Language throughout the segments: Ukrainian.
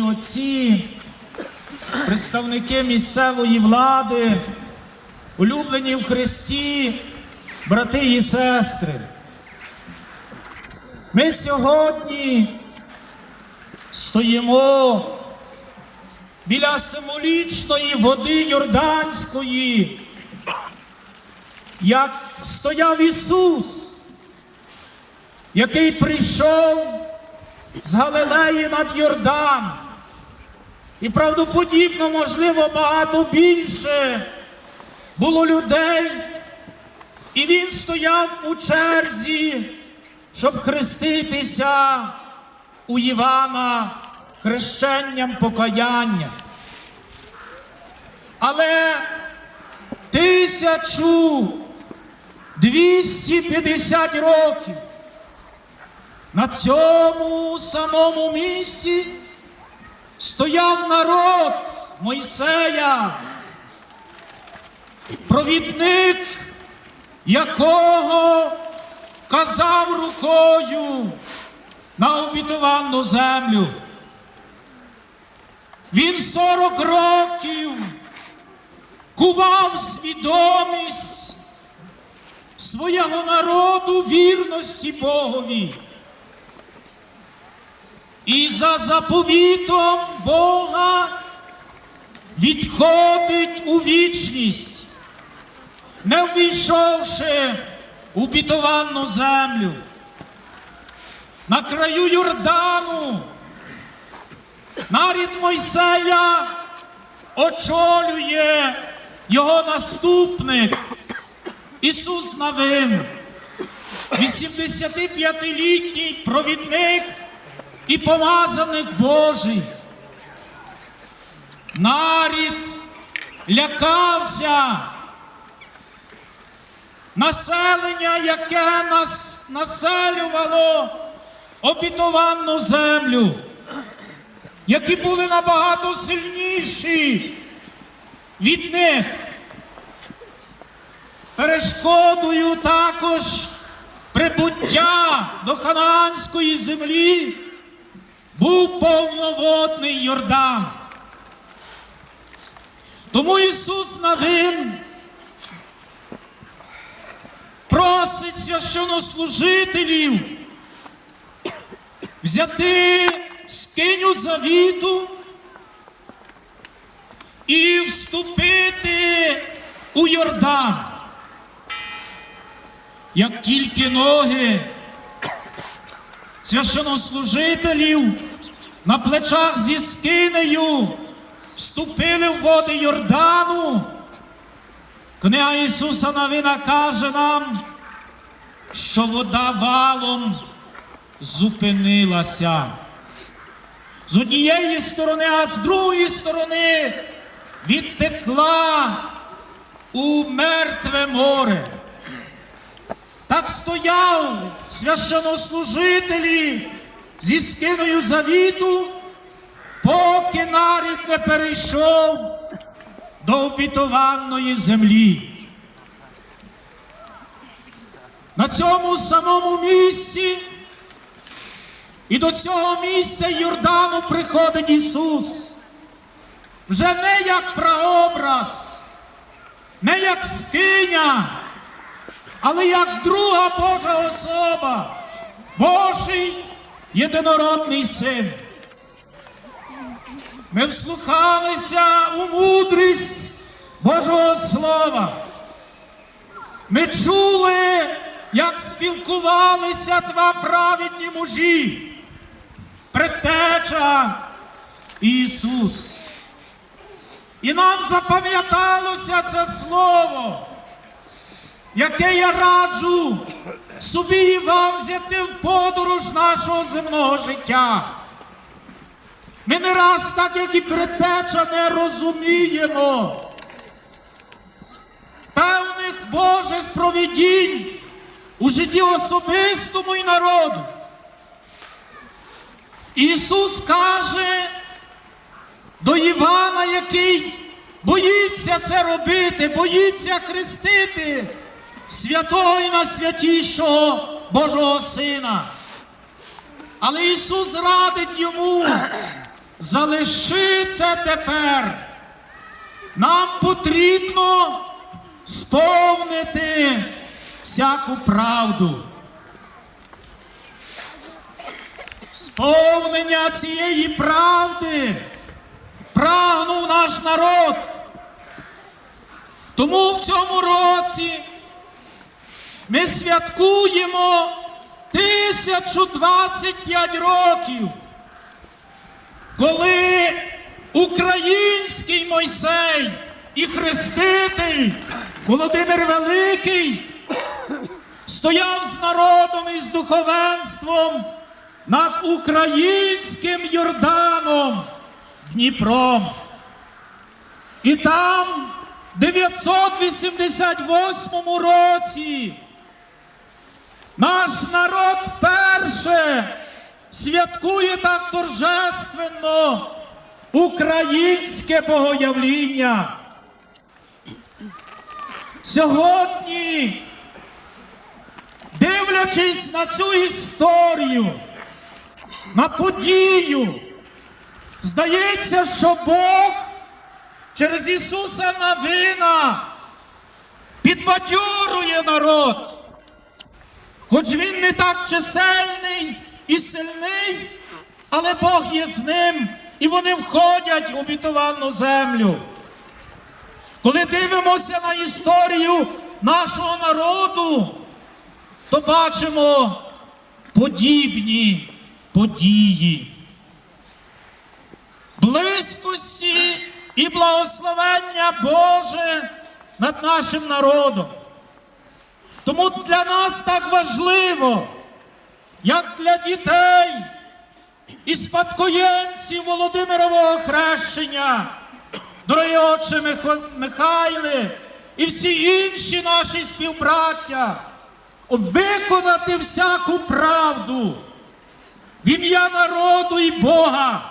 отці, представники місцевої влади, улюблені в Христі, брати і сестри. Ми сьогодні стоїмо біля символічної води Йорданської, як стояв Ісус, який прийшов з Галилеї над Йордан. І правдоподібно, можливо, багато більше було людей, і він стояв у черзі, щоб хреститися у Івана хрещенням покаяння. Але 1250 років на цьому самому місці стояв народ Мойсея, провідник якого казав рукою на обітовану землю. Він 40 років кував свідомість свого народу вірності Богові. І за заповітом Бога відходить у вічність, не ввійшовши у бітовану землю. На краю Йордану нарід Мойсея очолює його наступник Ісус Навин, 85-літній провідник і помазаник Божий. Нарід лякався населення, яке нас населювало обітовану землю, які були набагато сильніші від них. Перешкодою також прибуття до ханаанської землі був повноводний Йордан. Тому Ісус Навин просить священнослужителів взяти скиню завіту і вступити у Йордан. Як тільки ноги священнослужителів на плечах зі скинею вступили в води Йордану, Книга Ісуса Навина каже нам, що вода валом зупинилася. З однієї сторони, а з другої сторони відтекла у мертве море. Так стояв священнослужителі зі скиною завіту, поки нарід не перейшов до обітованої землі. На цьому самому місці і до цього місця Йордану приходить Ісус. Вже не як прообраз, не як скиня, але як друга Божа особа, Божий єдинородний син. Ми вслухалися у мудрість Божого Слова. Ми чули, як спілкувалися два праведні мужі, предтеча і Ісус. І нам запам'яталося це слово, яке я раджу собі і вам взяти в подорож нашого земного життя. Ми не раз, так як і предтеча, не розуміємо певних Божих провідінь у житті особистому і народу. Ісус каже до Івана, який боїться це робити, боїться хрестити святого і найсвятішого Божого Сина. Але Ісус радить йому залиши це тепер. Нам потрібно сповнити всяку правду. Сповнення цієї правди прагнув наш народ. Тому в цьому році ми святкуємо 1025 років, коли український Мойсей і хреститель Володимир Великий стояв з народом і з духовенством над українським Йорданом Дніпром. І там в 988 році наш народ перше святкує так торжественно українське богоявління. Сьогодні, дивлячись на цю історію, на подію, здається, що Бог через Ісуса Навина підбадьорує народ. Хоч він не так чисельний і сильний, але Бог є з ним, і вони входять в обітовану землю. Коли дивимося на історію нашого народу, то бачимо подібні події. Близькості і благословення Боже над нашим народом. Тому для нас так важливо, як для дітей і спадкоємців Володимирового хрещення, дорогі отче Мих- Михайле і всі інші наші співбраття, виконати всяку правду в ім'я народу і Бога,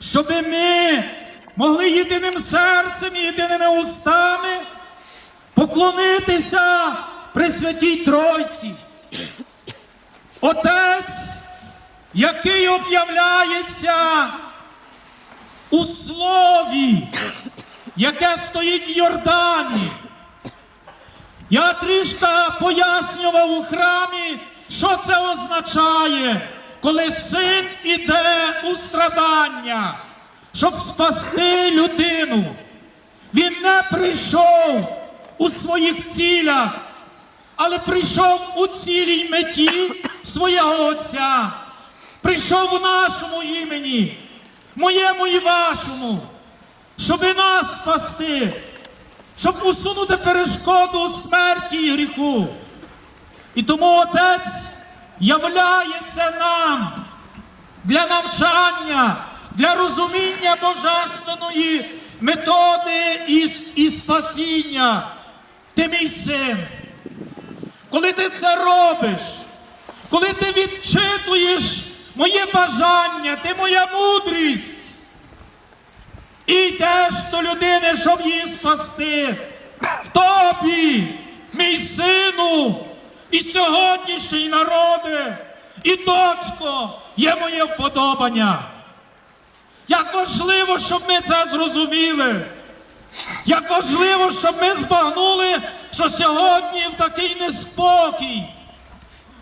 щоб ми могли єдиним серцем і єдиними устами поклонитися Пресвятій Тройці. Отець, який об'являється у слові, яке стоїть в Йордані. Я трішки пояснював у храмі, що це означає, коли син іде у страдання, щоб спасти людину. Він не прийшов у своїх цілях, але прийшов у цілій меті свого Отця. Прийшов у нашому імені, моєму і вашому, щоб і нас спасти, щоб усунути перешкоду смерті і гріху. І тому Отець являється нам для навчання, для розуміння божественної методи і, і спасіння. Ти мій син. Коли ти це робиш, коли ти відчитуєш моє бажання, ти моя мудрість, і йдеш до людини, щоб її спасти. В тобі, мій сину, і сьогоднішній народи, і дочко, є моє вподобання. Як важливо, щоб ми це зрозуміли. Як важливо, щоб ми збагнули, що сьогодні в такий неспокій,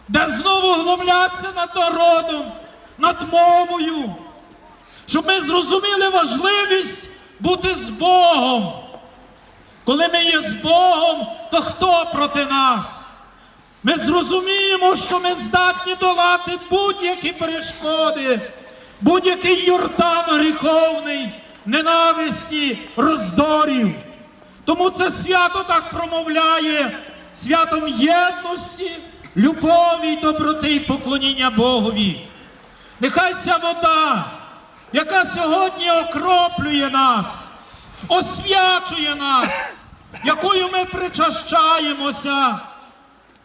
де знову глумляться над народом, над мовою, щоб ми зрозуміли важливість бути з Богом. Коли ми є з Богом, то хто проти нас? Ми зрозуміємо, що ми здатні долати будь-які перешкоди, будь-який Йордан гріховний, ненависті, роздорів. Тому це свято так промовляє святом єдності, любові, доброти і поклоніння Богові. Нехай ця вода, яка сьогодні окроплює нас, освячує нас, якою ми причащаємося,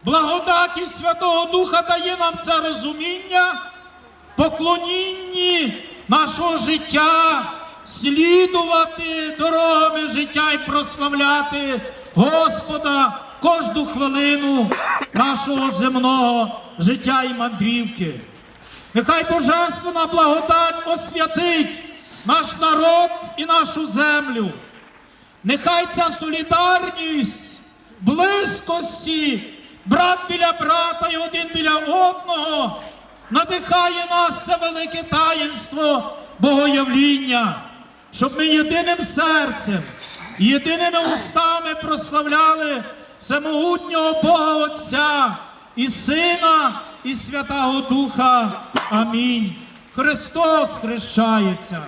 благодаті Святого Духа дає нам це розуміння, поклонінні нашого життя, слідувати дорогами життя і прославляти Господа кожну хвилину нашого земного життя і мандрівки. Нехай Божественна благодать освятить наш народ і нашу землю. Нехай ця солідарність, близькості, брат біля брата і один біля одного надихає нас це велике таїнство богоявління, щоб ми єдиним серцем, єдиними устами прославляли всемогутнього Бога Отця і Сина, і Святого Духа. Амінь. Христос хрещається.